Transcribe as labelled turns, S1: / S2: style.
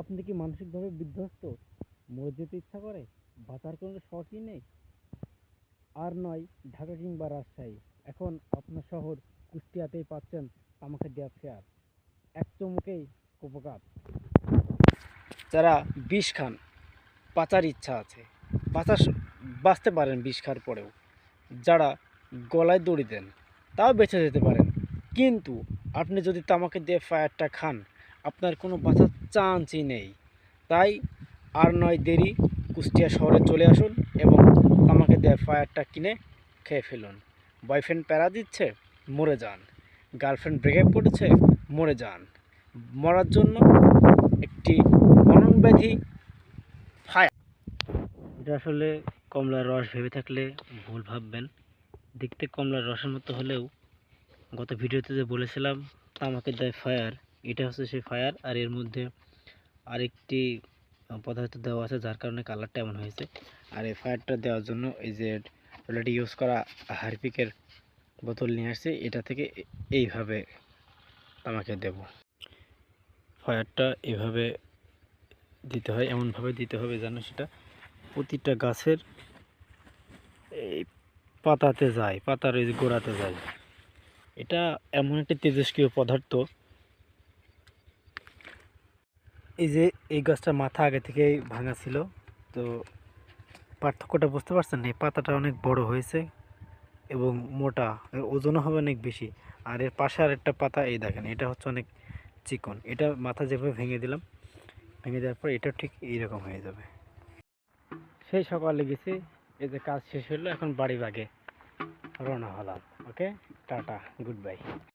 S1: আপনি কি মানসিকভাবে বিধ্বস্ত? মরে যেতে ইচ্ছা করে? বাঁচার কোনো শখই নেই? আর নয়, ঢাকা কিংবা রাজশাহী। এখন আপনার শহর কুষ্টিয়াতেই পাচ্ছেন তামাকে দেওয়া ফেয়ার এক চমকেই কুপকাত যারা বিষ খান, বাঁচার ইচ্ছা আছে। বাঁচার বাঁচতে পারেন বিষ খাওয়ার পরেও। যারা গলায় দড়ি দেন, তাও বেঁচে যেতে পারেন। কিন্তু আপনি যদি তামাকে দিয়ে ফায়ারটা খান আপনার কোনো বাঁচার চান্সই নেই। তাই আর নয় দেরি, কুষ্টিয়া শহরে চলে আসুন এবং তামাকে দেওয়া ফায়ারটা কিনে খেয়ে ফেলুন। বয়ফ্রেন্ড প্যারা দিচ্ছে, মরে যান। গার্লফ্রেন্ড ব্রেকআপ করেছে, মরে যান। মরার জন্য একটি মরণব্যাধি ফায়ার। এটা আসলে কমলার রস ভেবে থাকলে ভুল ভাববেন। দেখতে কমলার রসের মতো হলেও গত ভিডিওতে যে বলেছিলাম, তামাকে দেয় ফায়ার এটা হচ্ছে সেই ফায়ার আর এর মধ্যে আরেকটি পদার্থ দেওয়া আছে যার কারণে কালারটা এমন হয়েছে। আর এই ফায়ারটা দেওয়ার জন্য এই যে অলরেডি ইউজ করা হারপিকের বোতল নিয়ে আসছে, এটা থেকে এইভাবে তামাকে দেব। ফায়ারটা এভাবে দিতে হয়, এমনভাবে দিতে হবে যেন সেটা প্রতিটা গাছের এই পাতাতে যায়, পাতার ওই গোড়াতে যায়। এটা এমন একটি তেজস্ক্রিয় পদার্থ এই যে এই গাছটার মাথা আগে থেকেই ভাঙা ছিল, তো পার্থক্যটা বুঝতে পারছেন? এই পাতাটা অনেক বড় হয়েছে এবং মোটা, এর ওজনও হবে অনেক বেশি। আর এর পাশে আর একটা পাতা, এই দেখেন, এটা হচ্ছে অনেক চিকন। এটা মাথা যেভাবে ভেঙে দিলাম, ভেঙে দেওয়ার পর এটা ঠিক এইরকম হয়ে যাবে। সেই সকালে গেছি এই যে কাজ শেষ হলো, এখন বাড়ি বাগে রওনা হলাম। ওকে? Tata, good bye.